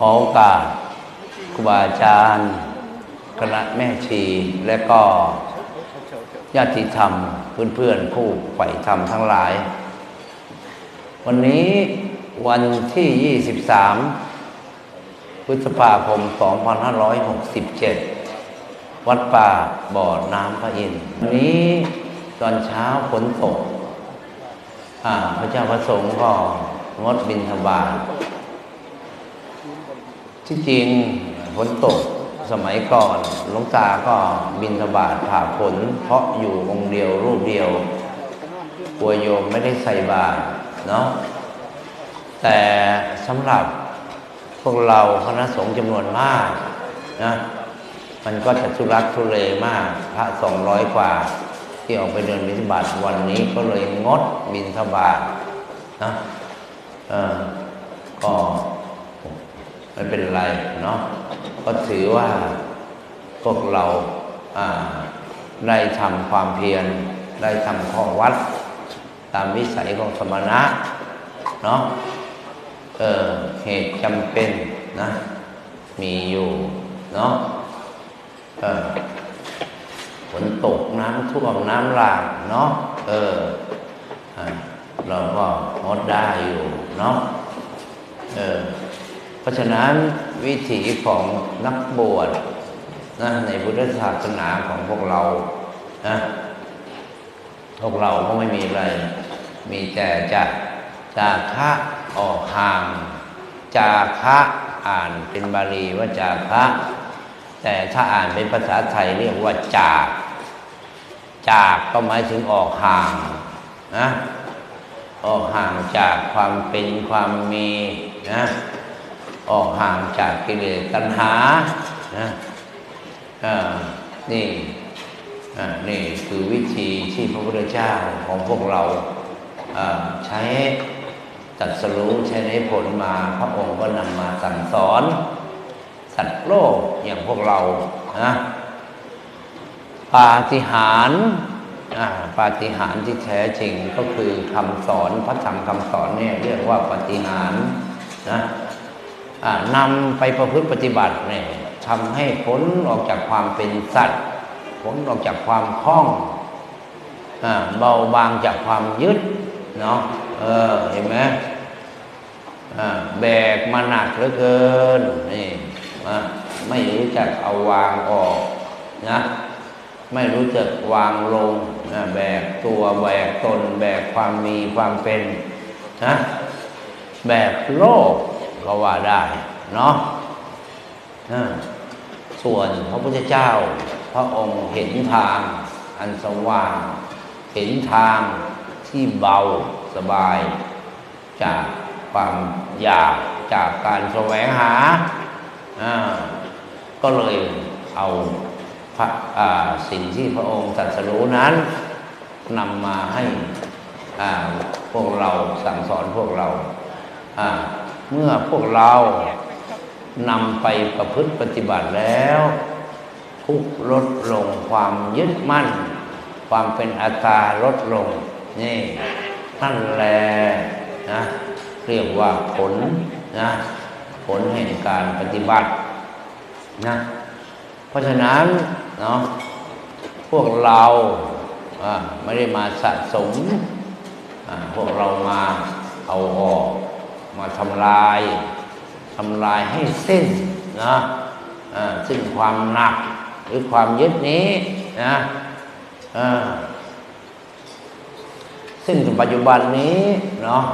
ขอโอกาสครูบาอาจารย์คณะแม่ชีและก็ญาติธรรมเพื่อนๆผู้ใฝ่ธรรมทั้งหลาย วันนี้วันที่ 23 พฤษภาคม 2567 วัดป่าบ่อน้ำพระอินทร์วันนี้ตอนเช้าฝนตกพระเจ้าพระสงฆ์ก็งดบินทบาท ที่จริงฝนตกสมัยก่อนหลวงตาก็บินทบาทผ่าฝนเพราะอยู่องค์เดียวรูปเดียวกลัวโยมไม่ได้ใส่บาตรเนาะแต่สำหรับพวกเราคณะสงฆ์จำนวนมากนะมันก็จะทุรักทุเลมาก พระสองร้อยกว่า ที่ออกไปเดินบิณฑบาตวันนี้ก็เลยงดบินทบาทนะเออก็ ไม่เป็นไรเนาะก็ถือว่าพวกเราได้ทำความเพียรได้ทำข้อวัด ตามวิสัยของสมณะเนาะเออเหตุจำเป็นนะมีอยู่เนาะเออฝนตกน้ำท่วมน้ำหลากเนาะเออเราก็งดได้อยู่เนาะเออ ราะฉะนั้นวิถีของนักบวชนะในพุทธศาสนาของพวกเรานะพวกเราก็ไม่มีอะไร มีแต่จะจาคะออกห่าง จาคะอ่านเป็นบาลีว่าจาคะ แต่ถ้าอ่านเป็นภาษาไทยเรียกว่าจาก จากก็หมายถึงออกห่างนะออกห่างจากความเป็นความมีนะ ออกห่างจากกิเลสตัณหานะนี่นี่คือวิธีที่พระพุทธเจ้าของพวกเราใช้ตัดสรู้ใช้ในผลมาพระองค์ก็นำมาสั่งสอน สัตว์โลกอย่างพวกเรานะปาฏิหาริย์ปาฏิหาริย์ที่แท้จริงก็คือคำสอนพระธรรมคำสอนเนี่ยเรียกว่าปาฏิหาริย์นะ นำไปประพฤติปฏิบัติเนี่ยทำให้พ้นออกจากความเป็นสัตว์พ้นออกจากความคล้องอเบาบางจากความยึดเนาะเออเห็นไหมแบกมาหนักเหลือเกินนี่ไม่รู้จักเอาวางออกนะไม่รู้จักวางลงนะแบกตัวแบกตน แบกความมีความเป็นนะแบกโลก ก็ว่าได้เนาะส่วนพระพุทธเจ้า พระองค์เห็นทางอันสว่าง เห็นทางที่เบาสบาย จากความอยากจากการแสวงหา ก็เลยเอาพระสิ่งที่พระองค์ตรัสรู้นั้นนำมาให้พวกเราสั่งสอนพวกเรา เมื่อพวกเรานำไปประพฤติปฏิบัติแล้ว ทุกลดลงความยึดมั่น ความเป็นอัตตาลดลง นี่นั่นแหละนะเรียกว่าผลนะผลแห่งการปฏิบัตินะเพราะฉะนั้นเนาะพวกเราไม่ได้มาสะสมพวกเรามาเอาออก มาทำลายทำลายให้สิ้นนะอ่าซึ่งความหนักหรือความยึดนี้นะอ่าซึ่งปัจจุบันนี้เนาะ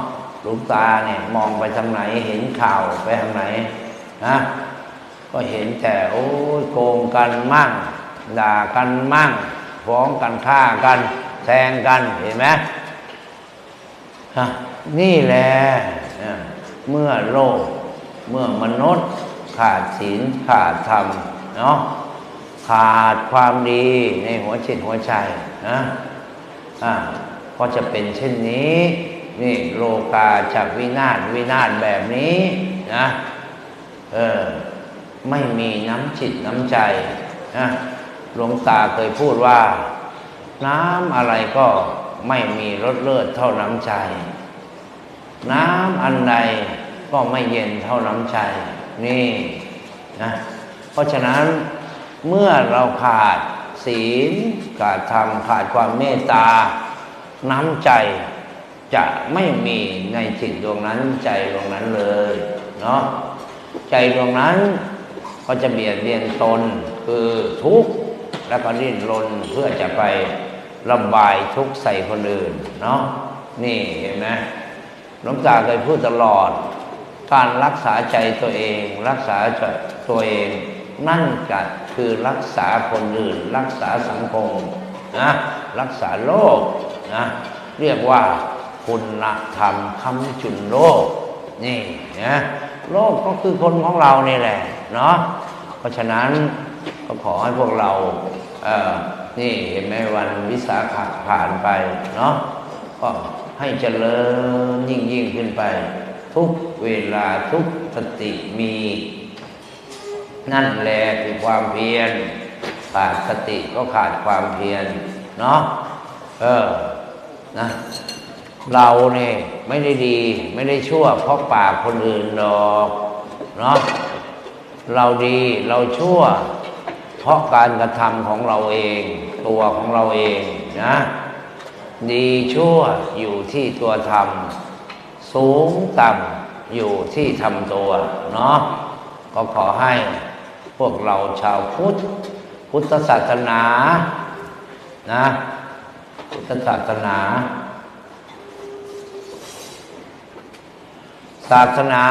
ลูกตาเนี่ยมองไปทางไหนเห็นข่าวไปทางไหนนะก็เห็นแต่โอ้ยโกงกันมั่ง ด่ากันมั่ง ฟ้องกันฆ่ากันแทงกันเห็นไหมฮะนี่แหละ เมื่อโลก เมื่อมนุษย์ ขาดศีลขาดธรรมเนาะขาดความดีในหัวจิตหัวใจนะอ่าก็จะเป็นเช่นนี้นี่โลกาจากวินาศวินาศแบบนี้นะเออไม่มีน้ำจิตน้ำใจนะหลวงตาเคยพูดว่า น้ำอะไรก็ไม่มีรสเลิศเท่าน้ำใจ น้ำอันใดก็ไม่เย็นเท่าน้ำใจนี่นะเพราะฉะนั้นเมื่อเราขาดศีลขาดธรรมขาดความเมตตา น้ำใจจะไม่มีในจิตดวงนั้นใจดวงนั้นเลยเนาะใจดวงนั้นก็จะเบียดเบียนตนคือทุกข์แล้วก็ดิ้นรนเพื่อจะไประบายทุกข์ใส่คนอื่นเนาะนี่เห็นไหม หลวงตาเคยพูดตลอด การรักษาใจตัวเอง รักษาใจตัวเอง นั่นกัดคือรักษาคนอื่น รักษาสังคมนะรักษาโลกนะเรียกว่าคุณธรรมคำจุนโลก นี่นะโลกก็คือคนของเรานี่แหละเนาะเพราะฉะนั้นก็ขอให้พวกเราเออนี่เห็นไหมวันวิสาขะผ่านไปเนาะก็ ให้เจริญยิ่งยิ่งขึ้นไป ทุกเวลาทุกสติมี นั่นแหละคือความเพียรขาดสติก็ขาดความเพียรเนาะเออนะเราเนี่ยไม่ได้ดี ไม่ได้ชั่ว เพราะปากคนอื่นหรอกเนาะเราดีเราชั่ว เพราะการกระทำของเราเอง ตัวของเราเองนะ ดีชั่วอยู่ที่ตัวทำสูงต่ำอยู่ที่ทำตัวเนาะก็ขอให้พวกเราชาวพุทธ พุทธศาสนานะพุทธศาสนา ศาสนา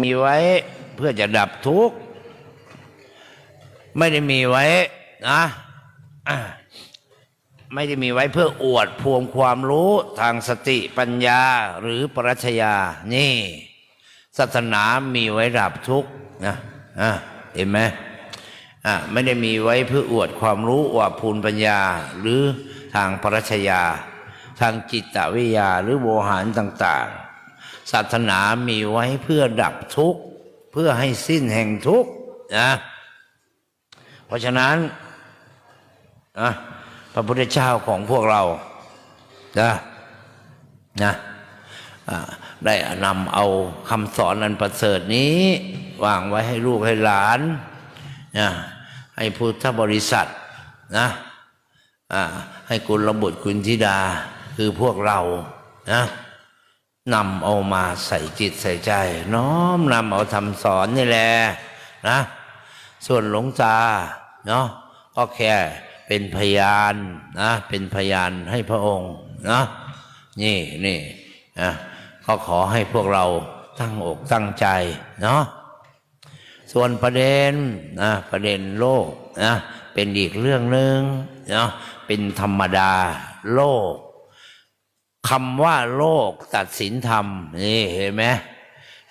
มีไว้เพื่อจะดับทุกข์ ไม่ได้มีไว้นะ ไม่ได้มีไว้เพื่ออวดพวงความรู้ทางสติปัญญาหรือปรัชญา นี่ ศาสนามีไว้ดับทุกข์นะอะเห็นไหมอะไม่ได้มีไว้เพื่ออวดความรู้อวดภูมิปัญญา หรือทางปรัชญา ทางจิตวิทยาหรือโวหารต่าง ๆ ศาสนามีไว้เพื่อดับทุกข์ เพื่อให้สิ้นแห่งทุกข์นะเพราะฉะนั้นนะ พระพุทธเจ้าของพวกเรานะนะได้นำเอาคำสอนอันประเสริฐนี้ วางไว้ให้ลูกให้หลานนะให้พุทธบริษัทนะให้กุลบุตรกุลธิดาคือพวกเรานะนำเอามาใส่จิตใส่ใจ น้อมนำเอาทำสอนนี่แหละนะส่วนหลวงตาเนาะก็แค่ เป็นพยานนะเป็นพยานให้พระองค์นะนี่นี่นะก็ขอให้พวกเราตั้งอกตั้งใจเนาะส่วนประเด็นนะประเด็นโลกนะเป็นอีกเรื่องหนึ่งเนาะเป็นธรรมดาโลกคำว่าโลกตัดสินธรรมนี่เห็นไหม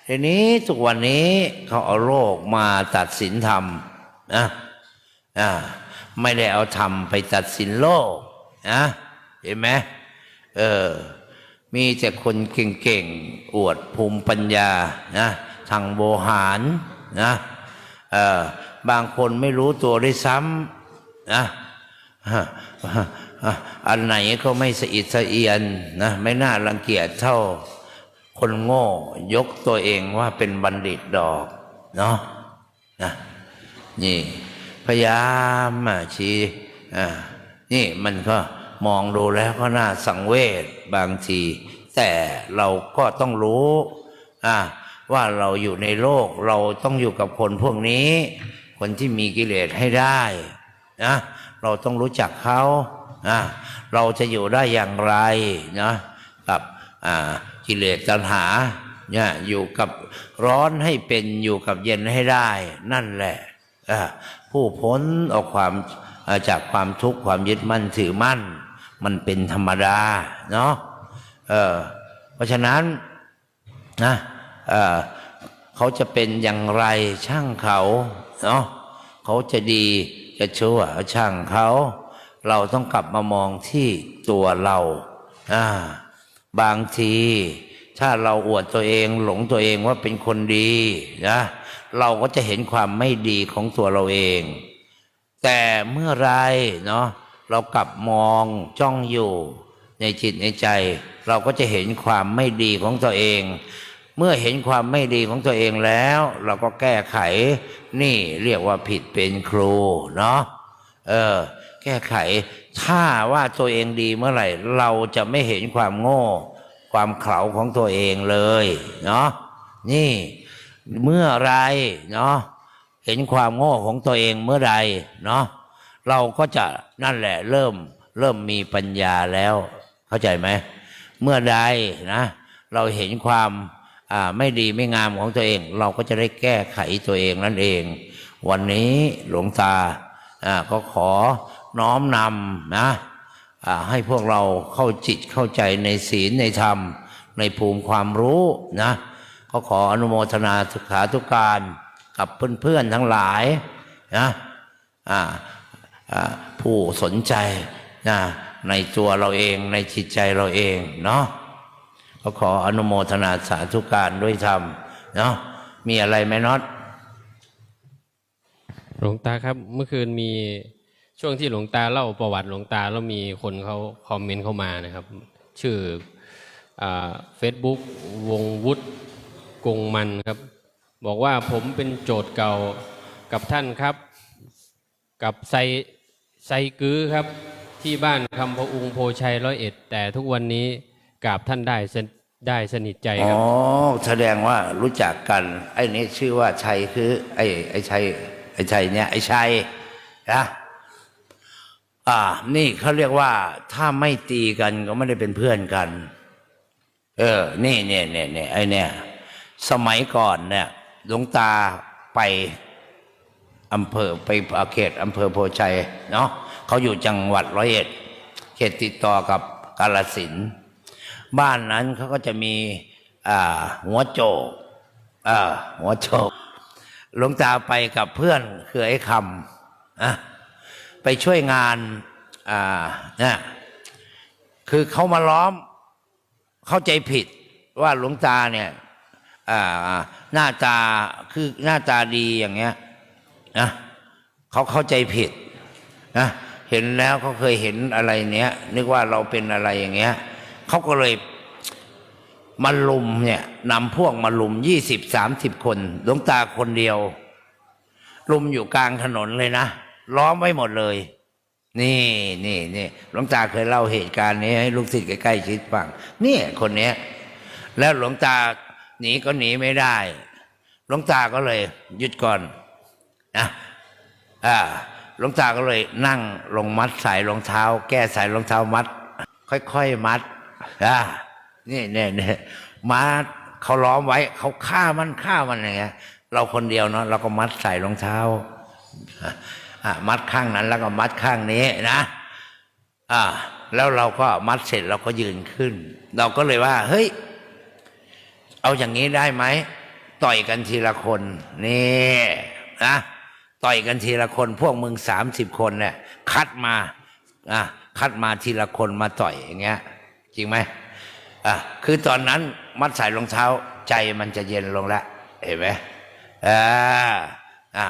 ทีนี้ทุกวันนี้เขาเอาโลกมาตัดสินธรรมนะอ่า ไม่ได้เอาธรรมไปตัดสินโลกนะเห็นไหมเออ มีแต่คนเก่งๆ อวดภูมิปัญญานะทางโบหารนะเออบางคนไม่รู้ตัวด้วยซ้ำนะอันไหนก็ไม่สะอิดสะเอียนนะไม่น่ารังเกียจเท่า คนโง่ยกตัวเองว่าเป็นบัณฑิตดอก เนาะนะนี่ พยายามอะชี้นี่มันก็มองดูแล้วก็น่าสังเวชบางที แต่เราก็ต้องรู้ว่าเราอยู่ในโลกเราต้องอยู่กับคนพวกนี้ คนที่มีกิเลสให้ได้นะเราต้องรู้จักเขาเราจะอยู่ได้อย่างไรนะกับกิเลสตัณหาเนี่ยอยู่กับร้อนให้เป็นอยู่กับเย็นให้ได้ นั่นแหละอะ ผู้พ้นออกความจากความทุกข์ความยึดมั่นถือมั่น มันเป็นธรรมดาเนาะเออเพราะฉะนั้นนะเออเขาจะเป็นอย่างไรช่างเขาเนาะเขาจะดีจะชั่วช่างเขา เราต้องกลับมามองที่ตัวเราบางที ถ้าเราอวดตัวเองหลงตัวเองว่าเป็นคนดีนะ เราก็จะเห็นความไม่ดีของตัวเราเอง แต่เมื่อไรเนาะเรากลับมองจ้องอยู่ ในจิตในใจ เราก็จะเห็นความไม่ดีของตัวเอง เมื่อเห็นความไม่ดีของตัวเองแล้ว เราก็แก้ไข นี่เรียกว่าผิดเป็นครูเนาะเออ แก้ไข ถ้าว่าตัวเองดีเมื่อไหร่ เราจะไม่เห็นความโง่ ความเขลาของตัวเองเลย เนาะนี่ เมื่อไรเนาะเห็นความโง่ของตัวเองเมื่อใดเนาะเราก็จะนั่นแหละเริ่มเริ่มมีปัญญาแล้ว เข้าใจไหมเมื่อใดนะ เราเห็นความไม่ดีไม่งามของตัวเอง เราก็จะได้แก้ไขตัวเองนั่นเอง วันนี้หลวงตาก็ขอน้อมนำนะให้พวกเราเข้าจิตเข้าใจในศีลในธรรม ในภูมิความรู้นะ ก็ขออนุโมทนาสุขาทุกการกับเพื่อนๆทั้งหลายนะผู้สนใจนะในตัวเราเองในจิตใจเราเองเนาะก็ขออนุโมทนาสาธุการด้วยธรรมเนาะมีอะไรไหมน็อตหลวงตาครับ เมื่อคืนมีช่วงที่หลวงตาเล่าประวัติหลวงตาแล้วมีคนเขาคอมเมนต์เข้ามานะครับ ชื่อเฟซบุ๊กวงวุฒิ กงมันครับ บอกว่าผมเป็นโจทย์เก่ากับท่านครับ กับไซไซกือครับ ที่บ้านคำพะอุงโพชัยร้อยเอ็ด แต่ทุกวันนี้กราบท่านได้ได้สนิทใจครับอ๋อแสดงว่ารู้จักกัน ไอ้นี้ชื่อว่าชัยคือ ไอ้ไอ้ชัยไอ้ชัยเนี่ยไอ้ชัยนะอ่า นี่เขาเรียกว่า ถ้าไม่ตีกันก็ไม่ได้เป็นเพื่อนกัน เออ นี่เนี่ยเนี่ยเนี่ยไอ้เนี่ย สมัยก่อนเนี่ยหลวงตาไปอำเภอไปเขตอำเภอโพชัยเนาะเขาอยู่จังหวัดร้อยเอ็ดเขตติดต่อกับกาลสินบ้านนั้นเขาก็จะมีหัวโจกหัวโจกหลวงตาไปกับเพื่อนคือไอ้คำอะไปช่วยงานานี่คือเขามาล้อมเข้าใจผิดว่าหลวงตาเนี่ย หน้าตาคือหน้าตาดีอย่างเงี้ยนะเขาเข้าใจผิดนะเห็นแล้วเขาเคยเห็นอะไรเนี้ย นึกว่าเราเป็นอะไรอย่างเงี้ยเขาก็เลยมาลุมเนี่ยนำพวกมาลุมยี่สิบสามสิบคนหลวงตาคนเดียว ลุมอยู่กลางถนนเลยนะล้อมไว้หมดเลย นี่นี่นี่หลวงตาเคยเล่าเหตุการณ์นี้ให้ลูกศิษย์ใกล้ๆชิดฟังเนี่ยคนเนี้ย แล้วหลวงตา หนีก็หนีไม่ได้หลวงตาก็เลยหยุดก่อนนะอ่าหลวงตาก็เลยนั่งลงมัดสายรองเท้า แก้สายรองเท้ามัด ค่อยๆมัดอ่านี่เนี่ยเนี่ยมัดเขาล้อมไว้เขาฆ่ามันฆ่ามันอย่างเงี้ย เราคนเดียวเนาะเราก็มัดใส่รองเท้าอะมัดข้างนั้นแล้วก็มัดข้างนี้นะอ่าแล้วเราก็มัดเสร็จเราก็ยืนขึ้น เราก็เลยว่า เฮ้ย เอาอย่างนี้ได้ไหมต่อยกันทีละคนนี่นะต่อยกันทีละคน พวกมึงสามสิบคนเนี่ยคัดมาอะคัดมาทีละคนมาต่อยอย่างเงี้ย จริงไหมอะคือตอนนั้นมัดใส่รองเท้าใจมันจะเย็นลงแล้วเห็นไหมอ่าอ่า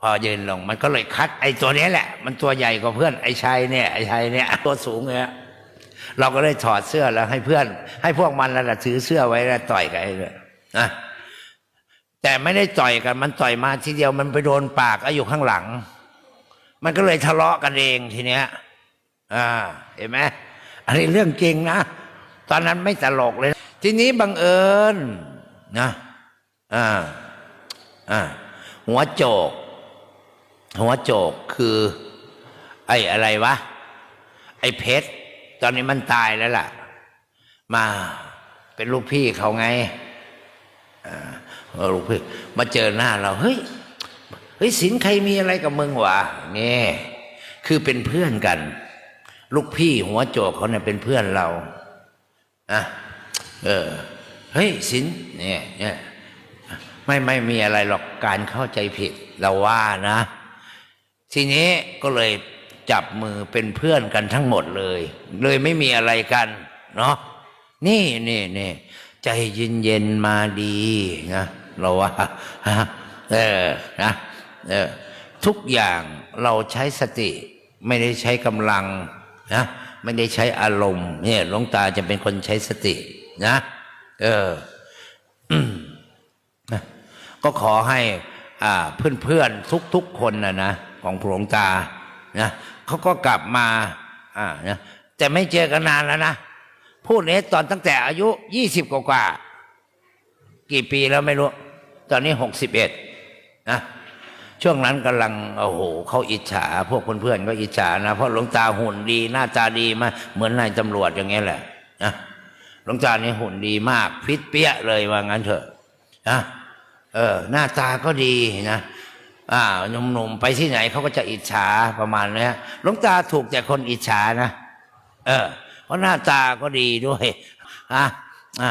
พอเยืนลงมันก็เลยคัดไอ้ตัวนี้แหละ มันตัวใหญ่กว่าเพื่อนไอ้ชัยเนี่ยไอ้ชัยเนี่ยตัวสูงเนี่ย เราก็เลยถอดเสื้อแล้วให้เพื่อน ให้พวกมันแล้วถือเสื้อไว้แล้วต่อยกันเลยนะแต่ไม่ได้ต่อยกันมันต่อยมาทีเดียวมันไปโดนปากอ้อยู่ข้างหลัง มันก็เลยทะเลาะกันเองทีเนี้ย อ่า เห็นไหมอันนี้เรื่องจริงนะตอนนั้นไม่ตลกเลย ทีนี้บังเอิญนะอ่าอ่าหัวโจก หัวโจกคือ ไอ้อะไรวะ ไอ้เพชร ตอนนี้มันตายแล้วล่ะ มาเป็นลูกพี่เขาไงลูกพี่มาเจอหน้าเราเฮ้ยเฮ้ยสินใครมีอะไรกับมึงวะนี่คือเป็นเพื่อนกัน ลูกพี่หัวโจกเขาเนี่ยเป็นเพื่อนเราอะเออเฮ้ยสินเนี่ยเนี่ยไม่ไม่มีอะไรหรอกการเข้าใจผิดเราว่านะ ทีนี้ก็เลย จับมือเป็นเพื่อนกันทั้งหมดเลย เลยไม่มีอะไรกัน เนาะนี่นี่นี่ใจเย็นเย็นๆมาดีนะเราว่าเออนะเออทุกอย่างเราใช้สติ ไม่ได้ใช้กำลังนะไม่ได้ใช้อารมณ์ เนี่ยหลวงตาจะเป็นคนใช้สตินะ เออก็ขอให้ อ่า เพื่อนๆทุกๆคนนะนะของหลวงตานะ เขาก็กลับมาอ่านะแต่ไม่เจอกันนานแล้วนะพูดนี้ตอนตั้งแต่อายุยี่สิบกว่า กี่ปีแล้วไม่รู้ ตอนนี้หกสิบเอ็ดนะช่วงนั้นกำลังโอ้โหเขาอิจฉา พวกเพื่อนๆก็อิจฉานะ เพราะหลวงตาหุ่นดีหน้าตาดีมากเหมือนนายตำรวจอย่างเงี้ยแหละนะหลวงตานี่หุ่นดีมาก ฟิตเปี้ยเลยว่างั้นเถอะนะเออหน้าตาก็ดีนะ อ่าหนุ่มๆไปที่ไหนเขาก็จะอิจฉาประมาณนี้หลวงตาถูกแต่คนอิจฉานะเออ เพราะหน้าตาก็ดีด้วยอะอะ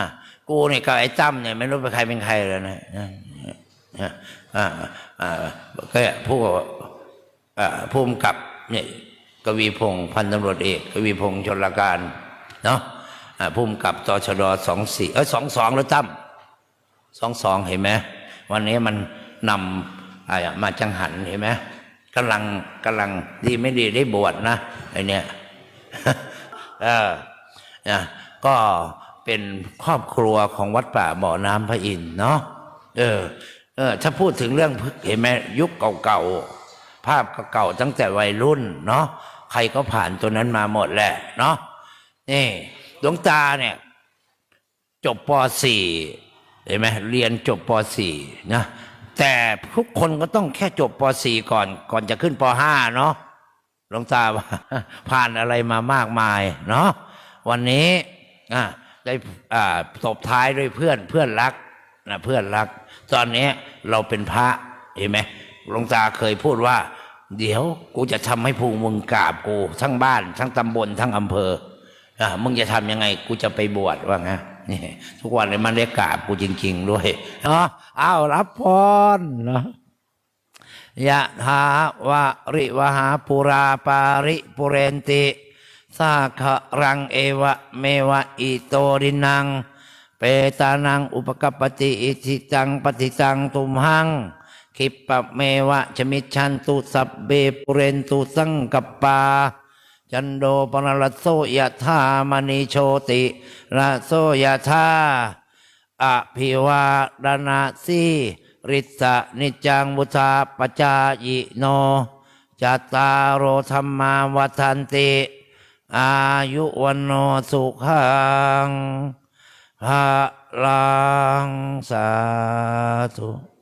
กูเนี่ยกับไอ้ตั้มเนี่ยไม่รู้เป็นใครเป็นใครเลยนะอะอ่าอ่าก็ผู้อ่าผู้กำกับเนี่ยกวีพงศ์พันตำรวจเอกกวีพงศ์ชนลการเนาะอ่าผู้กำกับตชดสองสี่เอ้ยสองสองแล้วตั้มสองสองเห็นไหมวันนี้มันนำ มาจังหันเห็นไหมกำลังกำลังดีไม่ดีได้บวชนะไอเนี่ยเออนะก็เป็นครอบครัวของวัดป่าบ่อน้ำพระอินเนาะเออเออ ถ้าพูดถึงเรื่องเห็นไหมยุคเก่าๆภาพเก่าๆตั้งแต่วัยรุ่นเนาะใครก็ผ่านตัวนั้นมาหมดแหละเนาะนี่ดวงตาเนี่ย จบป .4 เห็นไหมเรียนจบป .4 นะ แต่ทุกคนก็ต้องแค่จบป .4 ก่อน ก่อนจะขึ้นป .5 เนาะหลวงตาผ่านอะไรมามากมาย เนาะวันนี้ได้ตบท้ายด้วยเพื่อนเพื่อนรักนะเพื่อนรัก ตอนนี้เราเป็นพระเห็นไหมหลวงตาเคยพูดว่า เดี๋ยวกูจะทำให้พูมึงกราบกู ทั้งบ้าน ทั้งตำบลทั้งอำเภออมึงจะทำยังไง กูจะไปบวชว่าไงะ ทุกวันเลยมันได้กราบกูจริง ๆ ด้วยเนาะอ้าวรับพรเนาะยะถาวะริวหาปุราปาริปุเรนติสาขรังเอวะเมวะอิโตรินัง เปตานังอุปกปปติอิทิตังปฏิตังตุมหังคิปปะเมวะชมิชันตุสัพเบปุเรนตุสังกปา จันโดปนรโสยะธามณีโชติระโสยะธาอภิวาดนาสีริสะนิจังบุธาปจายิโนจัตตารโอธรรมาวันติ อายุวันโนสุขังภาลังสาธุ